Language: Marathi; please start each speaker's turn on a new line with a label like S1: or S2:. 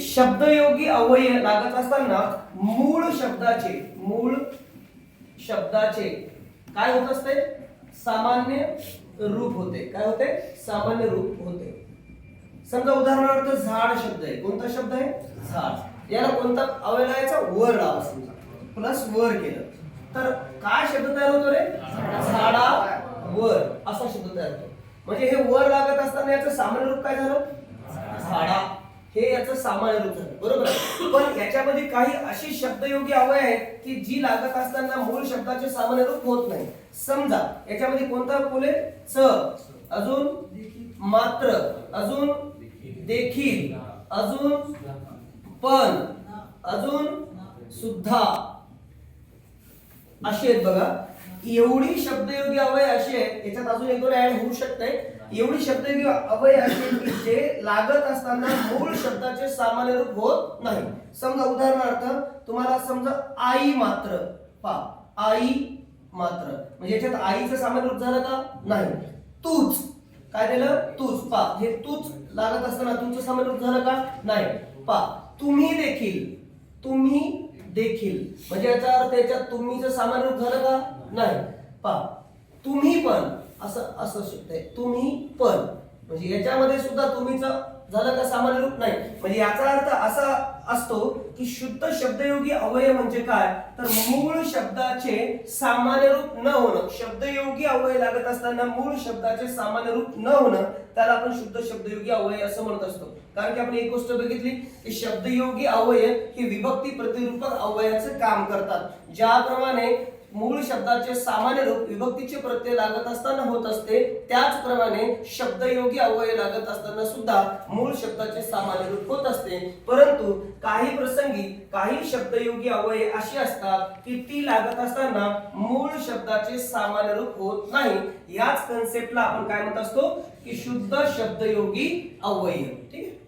S1: शब्दयोगी अवय लागत असताना मूळ शब्दाचे मूळ शब्दाचे काय होत असते? सामान्य रूप होते. काय होते? सामान्य रूप होते. समजा उदाहरणार्थ झाड शब्द आहे. कोणता शब्द आहे? झाड. याला कोणता अवय लावायचा? वर लावा समजा. प्लस वर केलं. तर काय शब्द तयार होतो रे? झाडा वर. असा शब्द तयार होतो. म्हणजे हे वर लागत असताना याचं सामान्य रूप काय झालं? झाडा. हे याचं सामान्य रूप झालं. बरोबर? पण याच्यामध्ये काही अशी शब्दयोगी अवय आहेत की जी लागत असताना मूळ शब्दाचे सामान्य रूप होत नाही. समजा याच्यामध्ये कोणता बोले स अजून मात्र. अजून देखील. अजून पण. अजून सुद्धा. असे आहेत बघा. एवढी शब्दयोगी अवय अशी आहेत याच्यात अजून एक दोन ऍड होऊ शकते. एवढी शब्दयोगी अवय अशी की जे लागत असताना मूळ शब्दाचे सामान्य रूप होत नाही. समजा उदाहरणार्थ तुम्हाला समजा आई मात्र पा आई मात्र. म्हणजे याच्यात आईचं सामान्य रूप झालं का? नाही. तूच. काय दिलं? तूच. पा हे तूच लागत असताना तुमचं सामान्य रूप झालं का? नाही. पा तुम्ही देखील तुम्ही देखील. म्हणजे याचा अर्थ याच्यात तुम्हीचं सामान्य रूप झालं का? नाही. पा तुम्ही पण असं असं शब्द आहे तुम्ही पण. म्हणजे याच्यामध्ये सुद्धा तुम्हीच झालं का सामान्य रूप नाही. म्हणजे याचा अर्थ असा असतो की शुद्ध शब्दयोगी अवयव म्हणजे काय? तर मूळ शब्दाचे सामान्य रूप न होणं. शब्दयोगी अवयव लागत असताना मूळ शब्दाचे सामान्य रूप न होणं त्याला आपण शुद्ध शब्दयोगी अवयव असं म्हणत असतो. कारण की आपण एक गोष्ट बघितली की शब्दयोगी अवयव हे विभक्ती प्रतिरूपक अवयवाचे काम करतात. ज्याप्रमाणे मूळ शब्दाचे सामान्य रूप विभक्तीचे प्रत्यय लागत असताना होत असते. त्याचप्रमाणे शब्दयोगी अवयव लागत असताना सुद्धा मूळ शब्दाचे सामान्य रूप होत असते. परंतु काही प्रसंगी काही शब्दयोगी अवयव अशी असतात की ती लागत असताना मूळ शब्दाचे सामान्य रूप होत नाही. याच कन्सेप्टला आपण काय म्हणत असतो? की शुद्ध शब्दयोगी अवयव ठीक आहे?